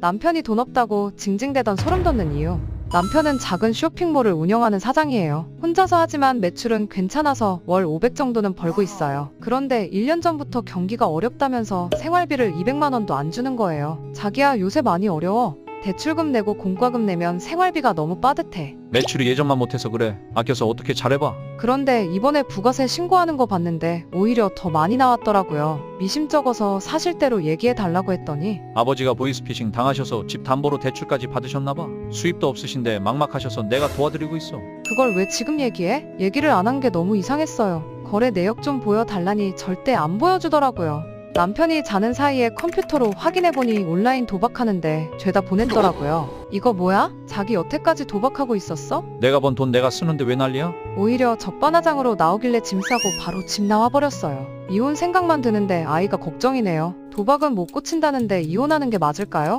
남편이 돈 없다고 징징대던 소름 돋는 이유. 남편은 작은 쇼핑몰을 운영하는 사장이에요. 혼자서 하지만 매출은 괜찮아서 월 500 정도는 벌고 있어요. 그런데 1년 전부터 경기가 어렵다면서 생활비를 200만 원도 안 주는 거예요. 자기야 요새 많이 어려워. 대출금 내고 공과금 내면 생활비가 너무 빠듯해. 매출이 예전만 못해서 그래. 아껴서 어떻게 잘해봐. 그런데 이번에 부가세 신고하는 거 봤는데 오히려 더 많이 나왔더라고요. 미심쩍어서 사실대로 얘기해 달라고 했더니 아버지가 보이스피싱 당하셔서 집 담보로 대출까지 받으셨나봐. 수입도 없으신데 막막하셔서 내가 도와드리고 있어. 그걸 왜 지금 얘기해? 얘기를 안 한 게 너무 이상했어요. 거래 내역 좀 보여달라니 절대 안 보여주더라고요. 남편이 자는 사이에 컴퓨터로 확인해보니 온라인 도박하는데 죄다 보냈더라고요. 이거 뭐야? 자기 여태까지 도박하고 있었어? 내가 번 돈 내가 쓰는데 왜 난리야? 오히려 적반하장으로 나오길래 짐 싸고 바로 집 나와버렸어요. 이혼 생각만 드는데 아이가 걱정이네요. 도박은 못 고친다는데 이혼하는 게 맞을까요?